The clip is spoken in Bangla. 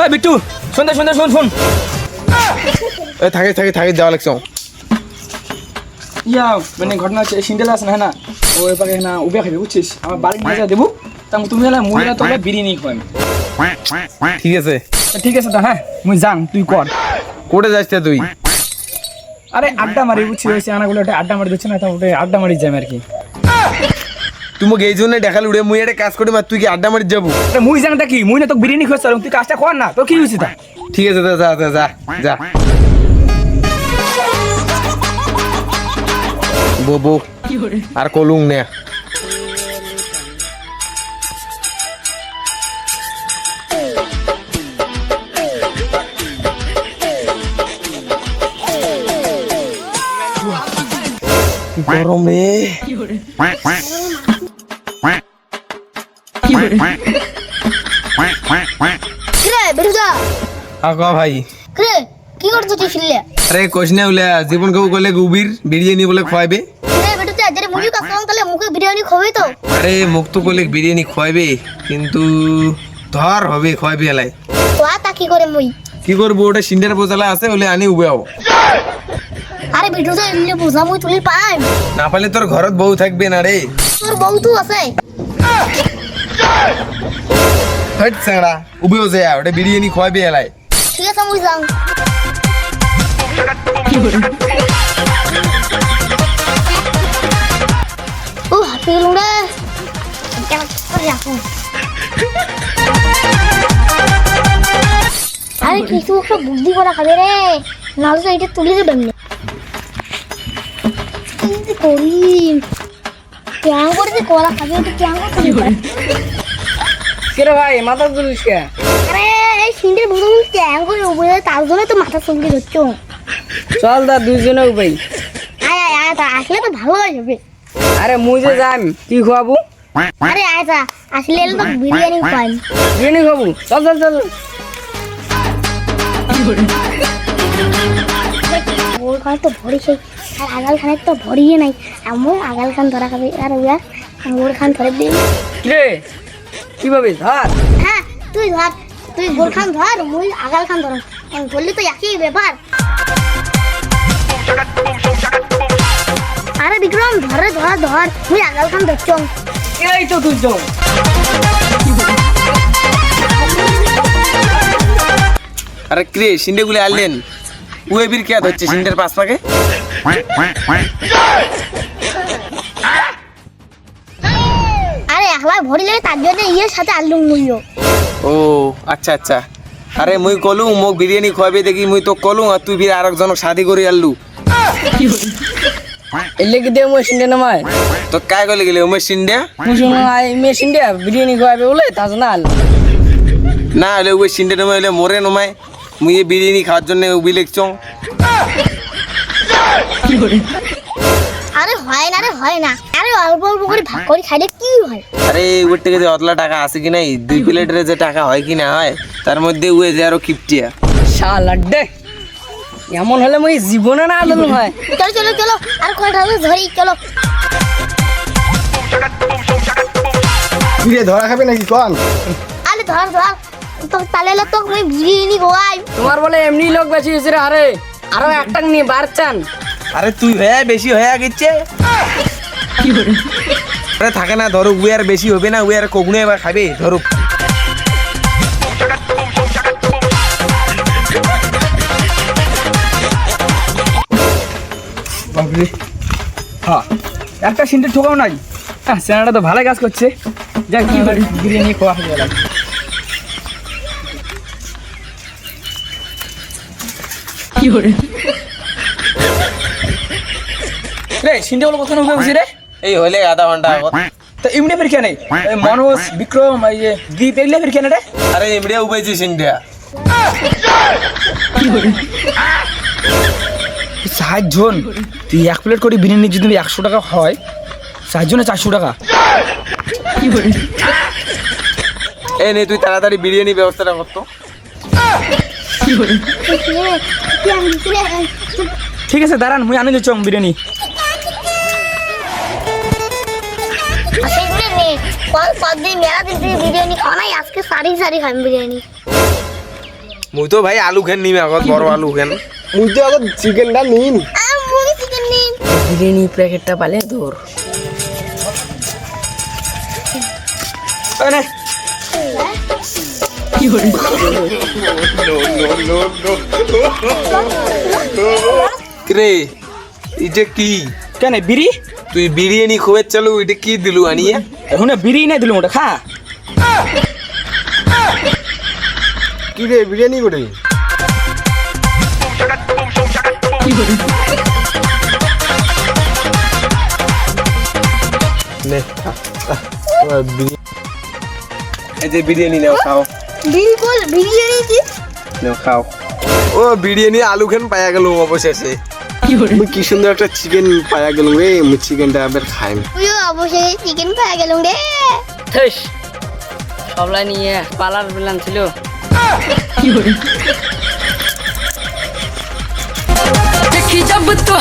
ওই বিট্টু শুন দে শুন দে শুন শুন। এ থাকে থাকে থাকে দেওয়া লাগছে ইয়া মানে ঘটনা হচ্ছে সিন্ডেল আছে না হ্যাঁ না ও এপাকে না উবে খাবি বুঝছিস? আমার বাড়ি নিয়ে যা দেবো। তা তুমি হলে মুই না বিরিয়ানি খাওয়াই ঠিক আছে। ঠিক আছে তা হ্যাঁ মুই তুই কর। কোটে যাস তুই? আরে আড্ডা মারি বুঝছি ওই আনাগুলো আড্ডা মারি দিচ্ছে না তা ওটা আড্ডা মারি যাবে আর কি। তুমি এই জন্য দেখাল উড়ে মুই একটা কাজ করি মা তুই কি আড্ডা মারি যাব? আরে মুই জাংটা কি মুই না তোকে বিরিয়ানি খাওয়াচ্ছি তুই কাজটা কর না তোর কি হয়েছে তা? ঠিক আছে যা যা যা যা যা। বো বো আর কলুং নে। গরম। রে কিরে বেরুদা আগা ভাই? কিরে কি করছ তুই শুনলে? আরে কোশ না উলে জীবন কেউ করলে গুবির বিরিয়ানি বলে খোয়াবে কিরে বেরুদা যদি মুড়ি কাস্তাম তাহলে মুখে বিরিয়ানি খাবে তো। আরে মুখ তো করলে বিরিয়ানি খোয়াবে কিন্তু ধর হবে খোয়াবে এলাই। তো তা কি করে মুই? কি করব ওটা সিন্ডার বোতলা আছে ওলে আনি উবেও আরে বেরুদা এমনি বুঝা মুই তুলি পাই না পারলে তোর ঘরত বউ থাকবে না রে। তোর বউ তো আছে। হট সাংড়া উবেও যায় ওটা বিরিয়ানি খোয়াবে এলাই ঠিক আছে মুই যাও ও হাতে গেলুম রে আরে কিছু একটা বুদ্ধি করা খাবে রে নাহলে তো এটা তুলে দেবেন না করি কেমন করে কলা খাবে ওটা কেমন করে কিরে ভাই মাথা তুলিস কে? আরে এই সিন্ডের বুঝুন কেমন করে উপরে তার জন্য তো মাথা চমকে ধরছ চল দা দুইজনে উবাই আয় আয় আয় তা আসলে তো ভালো যাবে। আরে মুই যে যাম কি খাওয়াবো আরে আয় তা আসলে এলে তো বিরিয়ানি পাই বিরিয়ানি খাব চল চল চল। ওর খানে তো ভরি সেই আর আগাল খানে তো ভরিয়ে নাই। এমন আগাল খান ধরা খাবে আর ওয়া ওর খান ধরে দিই কিরে কীভাবে ধর? হ্যাঁ তুই ধর তুই গোর খান ধর মুই আগাল খান ধর ধরলে তো একই ব্যাপার। আরে বিক্রম ধরে ধর ধর মুই আগাল খান ধরছ এই তো তুই তো আরে ক্রে সিন্ডে গুলি আনলেন? উয়ে বীর কে হচ্ছে সিন্ডের পাঁচ পাকে? একবার ভরি লাগে তার জন্য ইয়ের সাথে আলু মূল্য ও আচ্ছা আচ্ছা। আরে মুই কলু মোক বিরিয়ানি খোয়াবে দেখি মুই তো কলু আর তুই বীর আরেকজনক শাদি করে আনলু এলে কি দে মই সিন্ডে নামায় তো কায় গলে গেলে উমেশ সিন্ডে? মুই শুনো আই মে সিন্ডে বিরিয়ানি খাওয়াবে বলে তা না আল। না হলে উবে সিন্ডে নমাই হলে মরে নমায় মুই এই বিরিয়ানি খাওয়ার জন্য উবি লিখছং আরে হয় না রে হয় না। আরে অল্প অল্প করে ভাগ করে খাইলে কি হয়? আরে ওর থেকে যে অতলা টাকা আছে কি নাই? দুই প্লেটের যে টাকা হয় কি না হয় তার মধ্যে উয়ে যে আরও খিপটিয়া শালা দে। এমন হলে মই জীবনে না আদল হয় চলো চলো চলো আর কয়টা হলো ধরি চলো। ধরা খাবে নাকি কন? আরে ধর ধর তো তাহলে তো আমি বিরিয়ানি গোয়াই তোমার বলে এমনি লোক বেশি হয়েছে রে আরে। আরও একটা নিয়ে বার চান। আরে তুই হয়ে বেশি হয়ে গেছে। আরে থাকে না ধরো উয়ে আর বেশি হবে না উয়ে আর কখনো এবার খাবে ধরো। হ্যাঁ একটা সিন্টে ঠোকাও নাই। হ্যাঁ সেনাটা তো ভালো কাজ করছে। যাক কি করি বিরিয়ানি খাওয়া হয়ে গেল। কি করে? রে সিন্টে বলো কখন উঠে রে। এই হলে আধা ঘণ্টা আগত তো এমনি ফের কেন মনোজ বিক্রম এই যে দীপ এগুলো ফের কেন রে। আরে এমডিয়া উপাইছিস ইন্ডিয়া সাতজন তুই এক প্লেট করে বিরিয়ানি যদি একশো টাকা হয় সাতজনে চারশো টাকা? এই নে তুই তাড়াতাড়ি বিরিয়ানি ব্যবস্থাটা করতো ঠিক আছে দাঁড়ান মুই আনি দিচ্ছ বিরিয়ানি। সেগুলো নে মেলা দিন থেকে বিরিয়ানি খাওয়া নাই? আজকে সারি সারি খাই বিরিয়ানি। মুই তো ভাই আলু খেন নিম আগত বড় আলু খেন। মুই তো আগত চিকেনটা নিন বিরিয়ানি প্যাকেটটা পালে নে। রে এটা কি? কেন বিড়ি? তুই বিরিয়ানি খুবে চালু এটা কি দিলু আনিয়ে? এখন বিড়ি নাই দিলাম ওটা খা। কি রে বিরিয়ানি করে? নে এই যে বিরিয়ানি নাও খাও। বিলকুল বিরিয়ানি দি নাও খাও। ও বিরিয়ানি আলু খেন পায়া গেল অবশেষে। কি সুন্দর একটা চিকেন পায়া গেলাম রে আমি চিকেনটা আবার খাই তুইও অবশ্যই চিকেন পাওয়া গেল রে। থেস সবলাই নিয়ে পালার বিলান ছিল। দেখি যাব তো